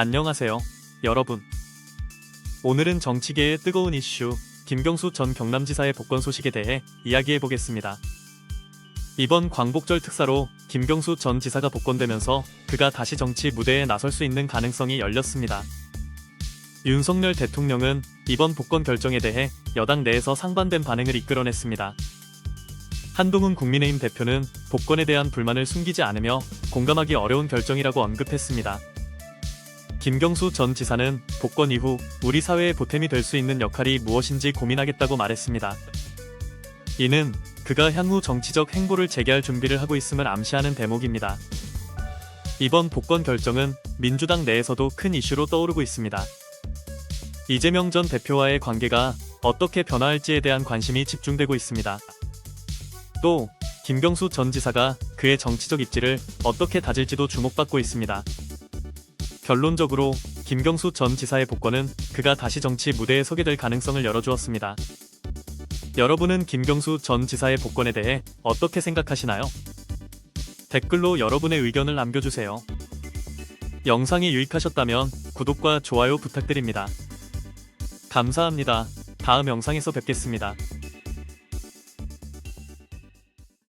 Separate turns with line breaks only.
안녕하세요, 여러분. 오늘은 정치계의 뜨거운 이슈, 김경수 전 경남지사의 복권 소식에 대해 이야기해 보겠습니다. 이번 광복절 특사로 김경수 전 지사가 복권되면서 그가 다시 정치 무대에 나설 수 있는 가능성이 열렸습니다. 윤석열 대통령은 이번 복권 결정에 대해 여당 내에서 상반된 반응을 이끌어냈습니다. 한동훈 국민의힘 대표는 복권에 대한 불만을 숨기지 않으며 공감하기 어려운 결정이라고 언급했습니다. 김경수 전 지사는 복권 이후 우리 사회의 보탬이 될 수 있는 역할이 무엇인지 고민하겠다고 말했습니다. 이는 그가 향후 정치적 행보를 재개할 준비를 하고 있음을 암시하는 대목입니다. 이번 복권 결정은 민주당 내에서도 큰 이슈로 떠오르고 있습니다. 이재명 전 대표와의 관계가 어떻게 변화할지에 대한 관심이 집중되고 있습니다. 또 김경수 전 지사가 그의 정치적 입지를 어떻게 다질지도 주목받고 있습니다. 결론적으로 김경수 전 지사의 복권은 그가 다시 정치 무대에 서게 될 가능성을 열어주었습니다. 여러분은 김경수 전 지사의 복권에 대해 어떻게 생각하시나요? 댓글로 여러분의 의견을 남겨주세요. 영상이 유익하셨다면 구독과 좋아요 부탁드립니다. 감사합니다. 다음 영상에서 뵙겠습니다.